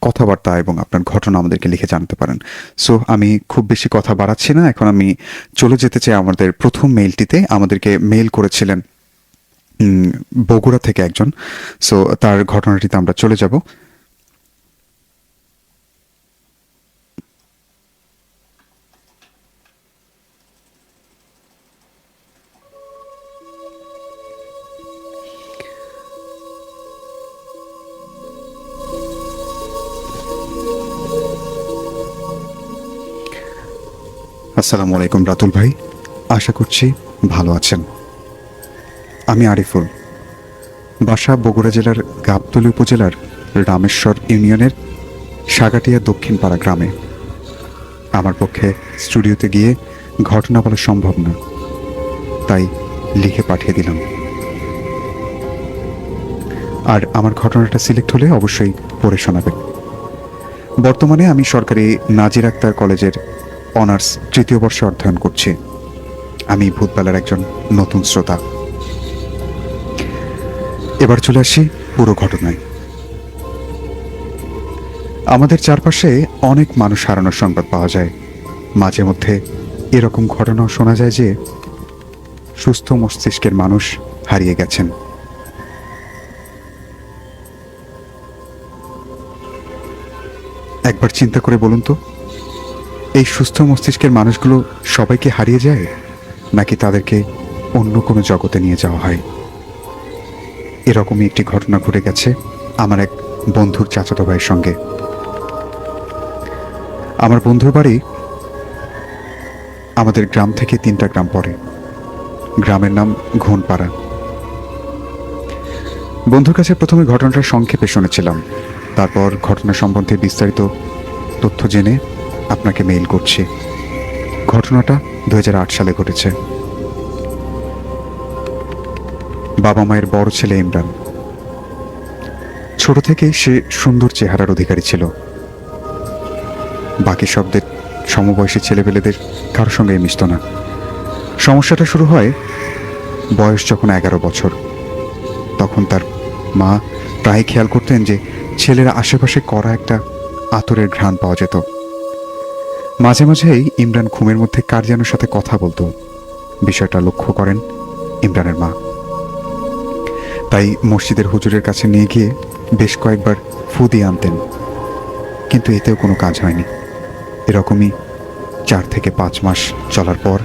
কথাবার্তা এবং আপনার ঘটনা আমাদেরকে লিখে জানতে পারেন। সো আমি খুব বেশি কথা বাড়াচ্ছি না। এখন আমি চলে যেতে চাই আমাদের প্রথম মেইলটিতে আমাদেরকে মেইল করেছিলেন বগুড়া থেকে একজন। সো তার ঘটনাটিতে আমরা চলে যাব। আসসালামু আলাইকুম রাতুল ভাই। আশা করছি ভালো আছেন। আমি আরিফুল। বাসা বগুড়া জেলার গাবতলী উপজেলার রামেশ্বর ইউনিয়নের সাগাটিয়া দক্ষিণপাড়া গ্রামে। আমার পক্ষে স্টুডিওতে গিয়ে ঘটনা বলা সম্ভব না। তাই লিখে পাঠিয়ে দিলাম। আর আমার ঘটনাটা সিলেক্ট হলে অবশ্যই পড়ে শোনাবেন। বর্তমানে আমি সরকারি নাজির আক্তার কলেজের অনার্স তৃতীয় বর্ষে অধ্যয়ন করছি। আমি ভূতবেলার একজন নতুন শ্রোতা। এবার চলে আসি পুরো ঘটনায়। আমাদের চারপাশে অনেক মানুষ হারানোর সংবাদ পাওয়া যায়। মাঝে মধ্যে এরকম ঘটনাও শোনা যায় যে সুস্থ মস্তিষ্কের মানুষ হারিয়ে গেছেন। একবার চিন্তা করে বলুন তো এই সুস্থ মস্তিষ্কের মানুষগুলো সবাইকে হারিয়ে যায়? নাকি তাদেরকে অন্য কোনো জগতে নিয়ে যাওয়া হয়? এরকমই একটি ঘটনা ঘটে গেছে আমার এক বন্ধুর চাচাতো ভাইয়ের সঙ্গে। আমার বন্ধুর বাড়ি আমাদের গ্রাম থেকে তিনটা গ্রাম পড়ে। গ্রামের নাম ঘোনপাড়া। বন্ধুর কাছে প্রথমে ঘটনাটা সংক্ষেপে শুনেছিলাম। তারপর ঘটনা সম্বন্ধে বিস্তারিত তথ্য জেনে আপনাকে মেইল করছি। ঘটনাটা দু হাজার আট সালে ঘটেছে। বাবা মায়ের বড় ছেলে ইমরান। ছোট থেকেই সে সুন্দর চেহারার অধিকারী ছিল। বাকি শব্দের সমবয়সী ছেলেপেলেদের কারোর সঙ্গে মিশত না। সমস্যাটা শুরু হয় বয়স যখন এগারো বছর। তখন তার মা প্রায় খেয়াল করতেন যে ছেলেরা আশেপাশে করা একটা আতরের ঘ্রাণ পাওয়া যেত। মাঝে মাঝেই ইমরান ঘুমের মধ্যে কার যেন সাথে কথা বলতো। বিষয়টা লক্ষ্য করেন ইমরানের মা। তাই মসজিদের হুজুরের কাছে নিয়ে গিয়ে বেশ কয়েকবার ফু দিয়ে আনতেন। কিন্তু এতেও কোনো কাজ হয়নি। এরকমই চার থেকে পাঁচ মাস চলার পর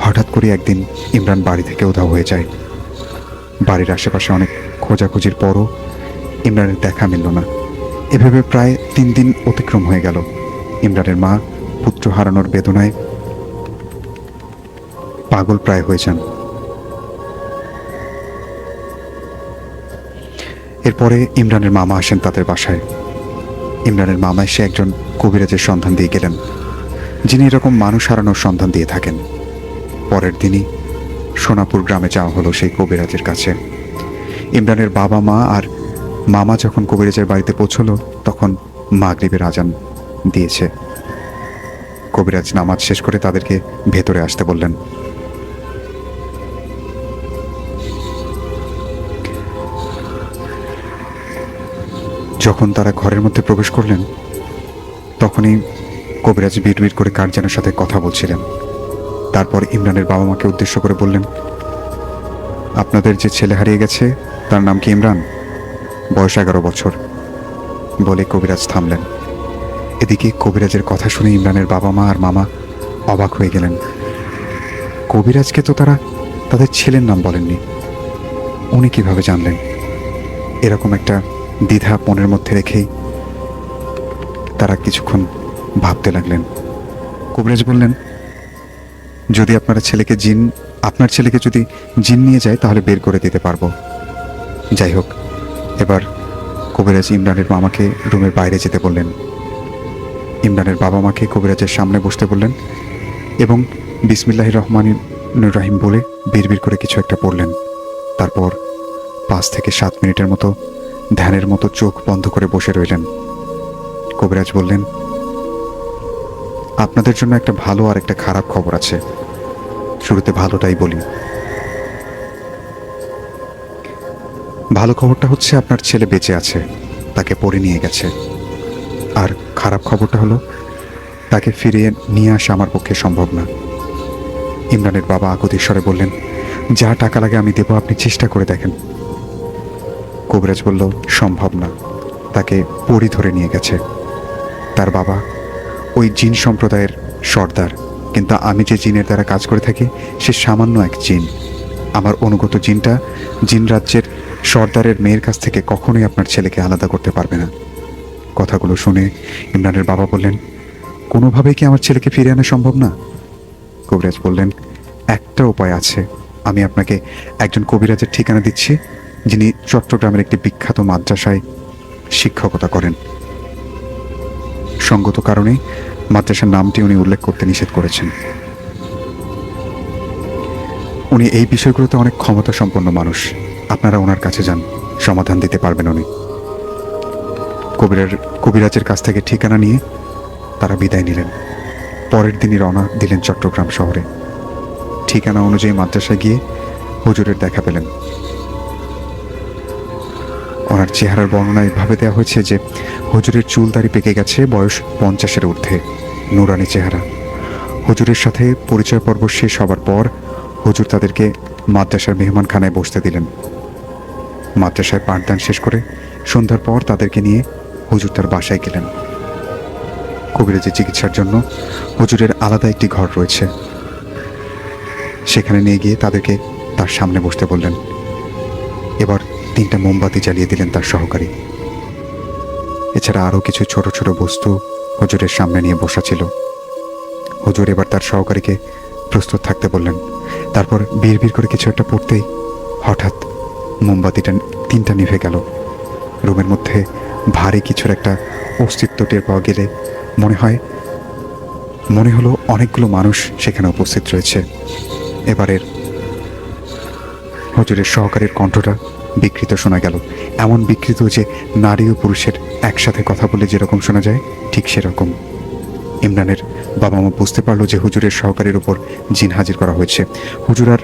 হঠাৎ করে একদিন ইমরান বাড়ি থেকে উধাও হয়ে যায়। বাড়ির আশেপাশে অনেক খোঁজাখুঁজির পরও ইমরানের দেখা মিলল না। এভাবে প্রায় তিন দিন অতিক্রম হয়ে গেল। ইমরানের মা পুত্র হারানোর বেদনায় পাগল প্রায় হয়ে যান। এরপরে ইমরানের মামা আসেন তাদের বাসায়। ইমরানের মামা এসে একজন কবিরাজের সন্ধান দিয়ে গেলেন, যিনি এরকম মানুষ হারানোর সন্ধান দিয়ে থাকেন। পরের দিনই সোনাপুর গ্রামে যাওয়া হলো সেই কবিরাজের কাছে। ইমরানের বাবা মা আর মামা যখন কবিরাজের বাড়িতে পৌঁছলো, তখন মাগরিবের আজান দিয়েছে। কবিরাজ নামাজ শেষ করে তাদেরকে ভেতরে আসতে বললেন। যখন তারা ঘরের মধ্যে প্রবেশ করলেন, তখনই কবিরাজ বিড়বিড় করে কার যেন সাথে কথা বলছিলেন। তারপর ইমরানের বাবা মাকে উদ্দেশ্য করে বললেন, আপনাদের যে ছেলে হারিয়ে গেছে, তার নাম কি ইমরান? বয়স এগারো বছর। বলে কবিরাজ থামলেন। এদিকে কবিরাজের কথা শুনে ইমরানের বাবা মা আর মামা অবাক হয়ে গেলেন। কবিরাজকে তো তারা তাদের ছেলের নাম বলেননি। উনি কীভাবে জানলেন? এরকম একটা দ্বিধা মনের মধ্যে রেখেই তারা কিছুক্ষণ ভাবতে লাগলেন। কবিরাজ বললেন, যদি আপনারা ছেলেকে জিন, আপনার ছেলেকে যদি জিন নিয়ে যায়, তাহলে বের করে দিতে পারব। যাই হোক, এবার কবিরাজ ইমরানের মামাকে রুমের বাইরে যেতে বললেন। ইমরানের বাবা মাকে কবিরাজের সামনে বসতে বললেন এবং বিসমিল্লাহ রহমান রাহিম বলে বিড়বিড় করে কিছু একটা পড়লেন তারপর পাঁচ থেকে সাত মিনিটের মতো ধ্যানের মতো চোখ বন্ধ করে বসে রইলেন। কবিরাজ বললেন, আপনাদের জন্য একটা ভালো আর একটা খারাপ খবর আছে। শুরুতে ভালোটাই বলি। ভালো খবরটা হচ্ছে আপনার ছেলে বেঁচে আছে, তাকে পড়ে নিয়ে গেছে। খারাপ খবরটা হলো, তাকে ফিরিয়ে নিয়ে আসা আমার পক্ষে সম্ভব না। ইমরানের বাবা আকুতিশ্বরে বললেন, যা টাকা লাগে আমি দেব, আপনি চেষ্টা করে দেখেন। কবিরাজ বলল, সম্ভব না। তাকে পরি ধরে নিয়ে গেছে। তার বাবা ওই জিন সম্প্রদায়ের সর্দার, কিন্তু আমি যে জিনের দ্বারা কাজ করে থাকি, সে সামান্য এক জিন। আমার অনুগত জিনটা জিন রাজ্যের সর্দারের মেয়ের কাছ থেকে কখনোই আপনার ছেলেকে আলাদা করতে পারবে না। কথাগুলো শুনে ইমরানের বাবা বললেন, কোনোভাবেই কি আমার ছেলেকে ফিরে আনা সম্ভব না? কবিরাজ বললেন, একটা উপায় আছে। আমি আপনাকে একজন কবিরাজের ঠিকানা দিচ্ছি, যিনি চট্টগ্রামের একটি বিখ্যাত মাদ্রাসায় শিক্ষকতা করেন। সঙ্গত কারণে মাদ্রাসার নামটি উনি উল্লেখ করতে নিষেধ করেছেন। উনি এই বিষয়গুলোতে অনেক ক্ষমতা সম্পন্ন মানুষ। আপনারা ওনার কাছে যান, সমাধান দিতে পারবেন উনি। কবিরার কবিরাজের কাছ থেকে ঠিকানা নিয়ে তারা বিদায় নিলেন। পরের দিনই রওনা দিলেন চট্টগ্রাম শহরে। ঠিকানা অনুযায়ী মাদ্রাসায় গিয়ে হুজুরের দেখা পেলেন। ওনার চেহারার বর্ণনা এভাবে দেওয়া হয়েছে যে, হুজুরের চুল দাড়ি পেকে গেছে বয়স পঞ্চাশের ঊর্ধ্বে, নুরানি চেহারা। হুজুরের সাথে পরিচয় পর্ব শেষ হবার পর হুজুর তাদেরকে মাদ্রাসার মেহমানখানায় বসতে দিলেন। মাদ্রাসায় পাঠদান শেষ করে সন্ধ্যার পর তাদেরকে নিয়ে হুজুর তার বাসায় গেলেন। কবিরাজের চিকিৎসার জন্য হুজুরের আলাদা একটি ঘর রয়েছে। সেখানে নিয়ে গিয়ে তাদেরকে তার সামনে বসতে বললেন। এবার তিনটা মোমবাতি জ্বালিয়ে দিলেন তার সহকারী। এছাড়া আরও কিছু ছোট ছোট বস্তু হুজুরের সামনে নিয়ে বসা ছিল। হুজুর এবার তার সহকারীকে প্রস্তুত থাকতে বললেন। তারপর বিড় করে কিছু একটা পড়তেই হঠাৎ মোমবাতিটা তিনটা নিভে গেল। রুমের মধ্যে ভারী কিছুর একটা অস্তিত্ব টের পাওয়া গেলে মনে হয়, মনে হলো অনেকগুলো মানুষ সেখানে উপস্থিত রয়েছে। এবারের হজুরের সহকারীর কণ্ঠটা বিকৃত শোনা গেল। এমন বিকৃত যে নারী ও পুরুষের একসাথে কথা বলে যেরকম শোনা যায়, ঠিক সেরকম। ইমরানের বাবা মা বুঝতে পারল যে হুজুরের সহকারীর উপর জিন হাজির করা হয়েছে। হুজুর আর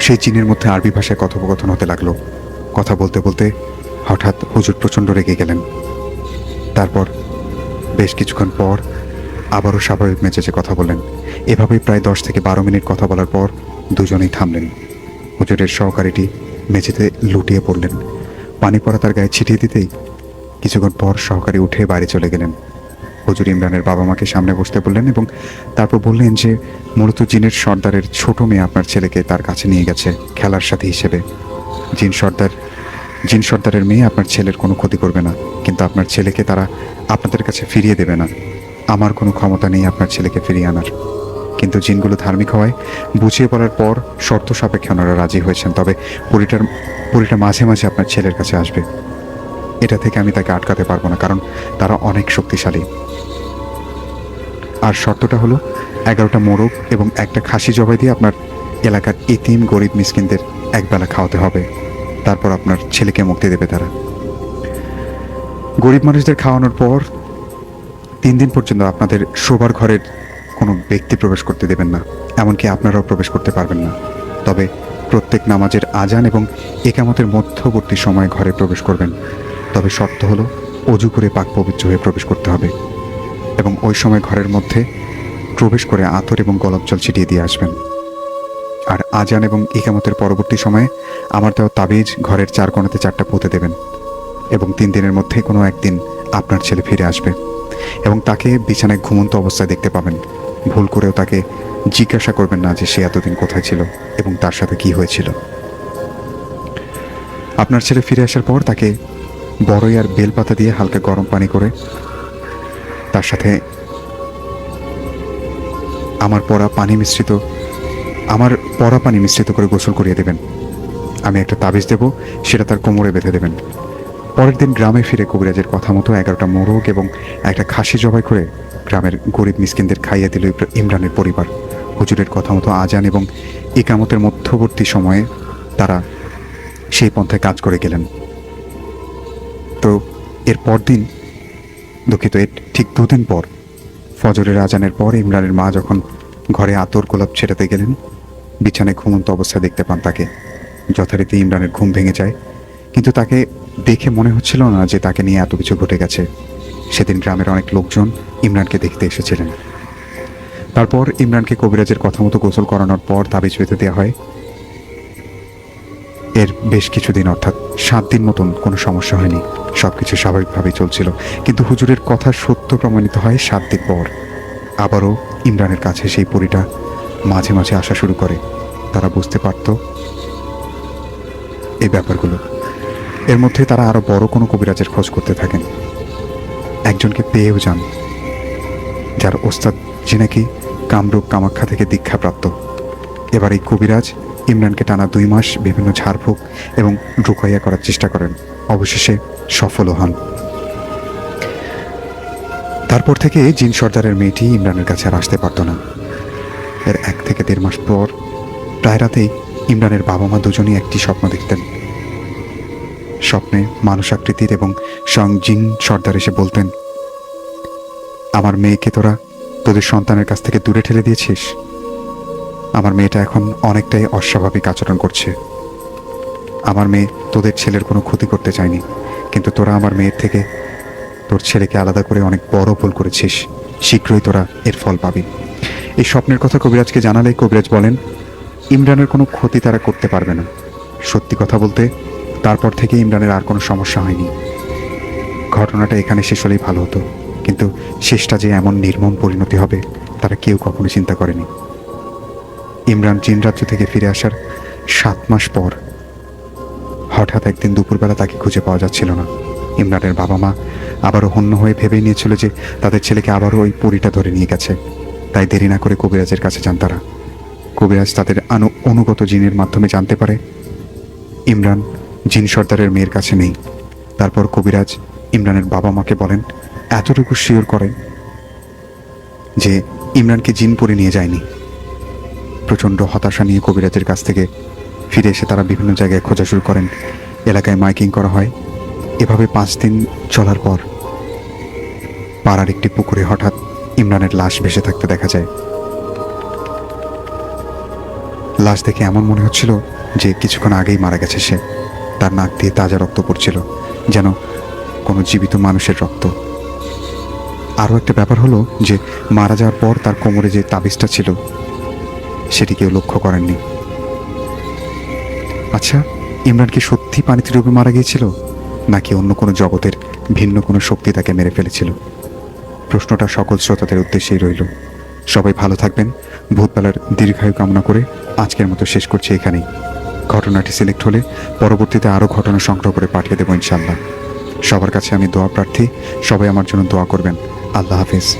সেই জিনের মধ্যে আরবি ভাষায় কথোপকথন হতে লাগল। কথা বলতে বলতে হঠাৎ হুজুর প্রচণ্ড রেগে গেলেন। তারপর বেশ কিছুক্ষণ পর আবারও স্বাভাবিক মেজাজে কথা বললেন। এভাবেই প্রায় দশ থেকে বারো মিনিট কথা বলার পর দুজনেই থামলেন। হুজুরের সহকারীটি মেঝেতে লুটিয়ে পড়লেন। পানি পড়া তার গায়ে ছিটিয়ে দিতেই কিছুক্ষণ পর সহকারী উঠে বাইরে চলে গেলেন। হুজুর ইমরানের বাবা মাকে সামনে বসতে বললেন এবং তারপর বললেন যে, মূলত জিনের সর্দারের ছোট মেয়ে আপনার ছেলেকে তার কাছে নিয়ে গেছে, খেলার সাথী হিসেবে। জিন সর্দার জিন সর্দারের মেয়ে আপনার ছেলের কোনো ক্ষতি করবে না, কিন্তু আপনার ছেলেকে তারা আপনাদের কাছে ফিরিয়ে দেবে না। আমার কোনো ক্ষমতা নেই আপনার ছেলেকে ফিরিয়ে আনার। কিন্তু জিনগুলো ধার্মিক হওয়ায় বুঝিয়ে পড়ার পর শর্ত সাপেক্ষে ওনারা রাজি হয়েছেন, তবে পরিটার, পরিটা মাঝে মাঝে আপনার ছেলের কাছে আসবে। এটা থেকে আমি তাকে আটকাতে পারব না, কারণ তারা অনেক শক্তিশালী। আর শর্তটা হলো, এগারোটা মোরগ এবং একটা খাসি জবাই দিয়ে আপনার এলাকার এতিম গরিব মিসকিনদের একবেলা খাওয়াতে হবে। তারপর আপনার ছেলেকে মুক্তি দেবে তারা। গরিব মানুষদের খাওয়ানোর পর তিন দিন পর্যন্ত আপনাদের শোবার ঘরের কোনো ব্যক্তি প্রবেশ করতে দেবেন না, এমনকি আপনারাও প্রবেশ করতে পারবেন না। তবে প্রত্যেক নামাজের আজান এবং একামতের মধ্যবর্তী সময়ে ঘরে প্রবেশ করবেন। তবে শর্ত হলো, অজু করে পাক পবিত্র হয়ে প্রবেশ করতে হবে এবং ওই সময় ঘরের মধ্যে প্রবেশ করে আতর এবং গলব জল ছিটিয়ে দিয়ে আসবেন। আর আজান এবং ইকামতের পরবর্তী সময়ে আমার দেওয়া তাবিজ ঘরের চার কোণাতে চারটা পুঁতে দেবেন। এবং তিন দিনের মধ্যে কোনো একদিন আপনার ছেলে ফিরে আসবে এবং তাকে বিছানায় ঘুমন্ত অবস্থায় দেখতে পাবেন। ভুল করেও তাকে জিজ্ঞাসা করবেন না যে সে এতদিন কোথায় ছিল এবং তার সাথে কি হয়েছিল। আপনার ছেলে ফিরে আসার পর তাকে বড়ই আর বেলপাতা দিয়ে হালকা গরম পানি করে তার সাথে আমার পরা পানি মিশ্রিত আমার পরা পানি মিশ্রিত করে গোসল করিয়ে দেবেন। আমি একটা তাবিজ দেব, সেটা তার কোমরে বেঁধে দেবেন। পরের দিন গ্রামে ফিরে কবিরাজের কথা মতো এগারোটা মোরগ এবং একটা খাসি জবাই করে গ্রামের গরিব মিসকিনদের খাইয়ে দিল ইমরানের পরিবার। হুজুরের কথা মতো আজান এবং ইকামতের মধ্যবর্তী সময়ে তারা সেই পন্থায় কাজ করে গেলেন। তো এর পরদিন দুঃখিত, এর ঠিক দুদিন পর, ফজরের আজানের পর ইমরানের মা যখন ঘরে আতর গোলাপ ছেড়াতে গেলেন বিছানায় ঘুমন্ত অবস্থায় দেখতে পান তাকে। যথারীতি ইমরানের ঘুম ভেঙে যায়। কিন্তু তাকে দেখে মনে হচ্ছিল না যে তাকে নিয়ে এত কিছু ঘটে গেছে। সেদিন গ্রামের অনেক লোকজন ইমরানকে দেখতে এসেছিলেন। তারপর ইমরানকে কবিরাজের কথা মতো গোসল করানোর পর তাবিজ বেঁধে দেওয়া হয়। এর বেশ কিছুদিন, অর্থাৎ সাত দিন মতন কোনো সমস্যা হয়নি। সব কিছু স্বাভাবিকভাবেই চলছিল। কিন্তু হুজুরের কথা সত্য প্রমাণিত হয় সাত দিন পর। আবারও ইমরানের কাছে সেই পরিটা মাঝে মাঝে আসা শুরু করে। তারা বুঝতে পারত এই ব্যাপারগুলো। এর মধ্যে তারা আরও বড় কোনো কবিরাজের খোঁজ করতে থাকেন। একজনকে পেয়েও যান, যার ওস্তাদ যে নাকি কামরূপ কামাখ্যা থেকে দীক্ষাপ্রাপ্ত। এবার এই কবিরাজ ইমরানকে টানা দুই মাস বিভিন্ন ঝাড়ফুঁক এবং রুকাইয়া করার চেষ্টা করেন। অবশেষে সফলও হন। তারপর থেকে জিন সর্দারের মেয়েটি ইমরানের কাছে আর আসতে পারত না। এর এক থেকে দেড় মাস পর প্রায় রাতেই ইমরানের বাবা মা দুজনই একটি স্বপ্ন দেখতেন। স্বপ্নে মানুষ আকৃতির এবং স্বয়ং জিন সর্দার এসে বলতেন, আমার মেয়েকে তোরা তোদের সন্তানের কাছ থেকে দূরে ঠেলে দিয়েছিস? আমার মেয়েটা এখন অনেকটাই অস্বাভাবিক আচরণ করছে। আমার মেয়ে তোদের ছেলের কোনো ক্ষতি করতে চায়নি, কিন্তু তোরা আমার মেয়ের থেকে তোর ছেলেকে আলাদা করে অনেক বড় ভুল করেছিস। শীঘ্রই তোরা এর ফল পাবি। এই স্বপ্নের কথা কবিরাজকে জানালে কবিরাজ বলেন, ইমরানের কোনো ক্ষতি তারা করতে পারবে না। সত্যি কথা বলতে, তারপর থেকে ইমরানের আর কোনো সমস্যা হয়নি। ঘটনাটা এখানে শেষ হলেই ভালো হতো, কিন্তু শেষটা যে এমন নির্মম পরিণতি হবে, তারা কেউ কখনো চিন্তা করেনি। ইমরান চীন রাজ্য থেকে ফিরে আসার সাত মাস পর হঠাৎ একদিন দুপুরবেলা তাকে খুঁজে পাওয়া যাচ্ছিল না। ইমরানের বাবা মা আবারও হন্য হয়ে ভেবেই নিয়েছিল যে তাদের ছেলেকে আবারও ওই পরিটা ধরে নিয়ে গেছে। তাই দেরি না করে কবিরাজের কাছে যান তারা। কবিরাজ তাদের আনু অনুগত জিনের মাধ্যমে জানতে পারে, ইমরান জিন সর্দারের মেয়ের কাছে নেই। তারপর কবিরাজ ইমরানের বাবা মাকে বলেন, এতটুকু শিওর করেন যে ইমরানকে জিন পরে নিয়ে যায়নি। প্রচণ্ড হতাশা নিয়ে কবিরাজের কাছ থেকে ফিরে এসে তারা বিভিন্ন জায়গায় খোঁজা শুরু করেন। এলাকায় মাইকিং করা হয়। এভাবে পাঁচ দিন চলার পর পাড়ার একটি পুকুরে হঠাৎ ইমরানের লাশ ভেসে থাকতে দেখা যায়। লাশ দেখে এমন মনে হচ্ছিল যে কিছুক্ষণ আগেই মারা গেছে সে। তার নাক দিয়ে তাজা রক্ত পড়ছিল, যেন কোনো জীবিত মানুষের রক্ত। আরও একটা ব্যাপার হলো যে মারা যাওয়ার পর তার কোমরে যে তাবিজটা ছিল, সেটি কেউ লক্ষ্য করেননি। আচ্ছা ইমরান কি সত্যি পানিতে ডুবে মারা গিয়েছিল, নাকি অন্য কোনো জগতের ভিন্ন কোনো শক্তি তাকে মেরে ফেলেছিল? প্রশ্নটা সকল শ্রোতাদের উদ্দেশ্যেই রইল। সবাই ভালো থাকবেন। ভূতবেলার দীর্ঘায়ু কামনা করে আজকের মতো শেষ করছি এখানেই। ঘটনাটি সিলেক্ট হলে পরবর্তীতে আরও ঘটনা সংগ্রহ করে পাঠিয়ে দেবো ইনশাল্লাহ সবার কাছে আমি দোয়া প্রার্থী। সবাই আমার জন্য দোয়া করবেন। আল্লাহ হাফিজ।